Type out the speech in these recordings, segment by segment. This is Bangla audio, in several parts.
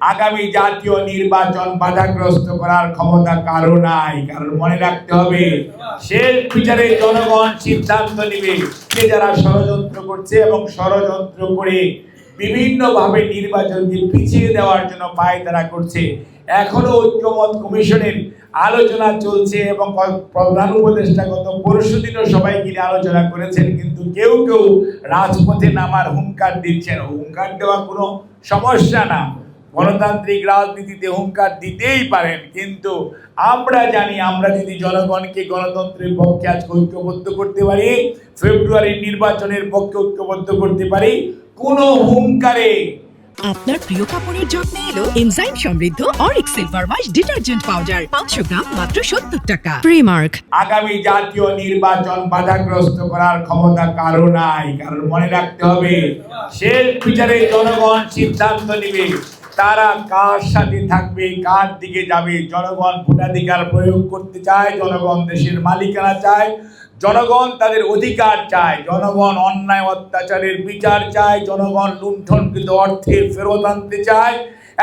আগামী জাতীয় নির্বাচন বাধাগ্রস্ত করার ক্ষমতা কারও নাই। কারণ মনে রাখতে হবে শেষ বিচারে জনগণ সিদ্ধান্ত নেবে কে যারা ষড়যন্ত্র করছে এবং ষড়যন্ত্র করে বিভিন্নভাবে নির্বাচনকে পিছিয়ে দেওয়ার জন্য পায়তারা করছে। এখনও ঐক্যমত কমিশনের আলোচনা চলছে এবং প্রধান উপদেষ্টা গত পরশু দিনও সবাই মিলে আলোচনা করেছেন, কিন্তু কেউ কেউ রাজপথে নামার হুঙ্কার দিচ্ছেন। হুঙ্কার দেওয়া কোনো সমস্যা না। গণতান্ত্রিক রাজনীতিতে হুঙ্কার দিতেই পারেন কিন্তু আমরা জানি আমরা যদি জনগণকে গণতন্ত্রের পক্ষে আজকে ঐক্যবদ্ধ করতে পারি ফেব্রুয়ারির নির্বাচনের পক্ষে ঐক্যবদ্ধ করতে পারি কোনো হুঙ্কারে। আপনার প্রিয় কাপড়ের যত্নে এলো এনজাইম সমৃদ্ধ Auric silver wash detergent powder পাঁচশো গ্রাম মাত্র সত্তর টাকা। প্রিমার্ক আগামী জাতীয় নির্বাচন বাধাগ্রস্ত করার ক্ষমতা কারও নাই কারণ মনে রাখতে হবে। শেষ বিচারে জনগণ সিদ্ধান্ত নেবে। তারা কার সাথে থাকবে, কার দিকে যাবে? জনগণ ভোটাধিকার প্রয়োগ করতে চায়, জনগণ দেশের মালিকানা চায়, জনগণ তাদের অধিকার চায়, জনগণ অন্যায়, অত্যাচারের বিচার চায়, জনগণ লুণ্ঠনকৃত অর্থের ফেরত আনতে চায়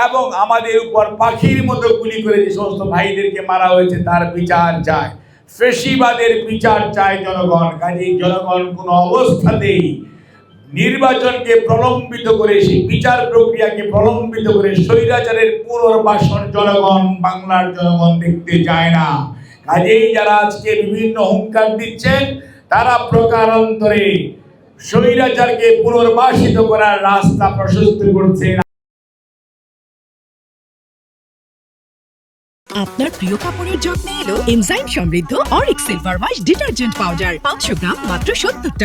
এবং আমাদের উপর পাখির মতো গুলি করে যে সমস্ত ভাইদেরকে মারা হয়েছে, তার বিচার চায়। ফেসিবাদের বিচার চায় জনগণ, কাজেই জনগণ কোনো অবস্থাতেই নির্বাচনকে প্রলম্বিত করে, সেই বিচার প্রক্রিয়াকে প্রলম্বিত করে স্বৈরাচারের পুনর্বাসন জনগণ, বাংলার জনগণ দেখতে চায় না। কাজেই যারা আজকে বিভিন্ন হুঙ্কার দিচ্ছেন, তারা প্রকারান্তরে স্বৈরাচারকে পুনর্বাসিত করার রাস্তা প্রশস্ত করছে। আপনার প্রিয় কাপড়ের যত্নে এলো এনজাইম সমৃদ্ধ Auric silver wash detergent powder, পাঁচশো গ্রাম মাত্র সত্তর টাকা।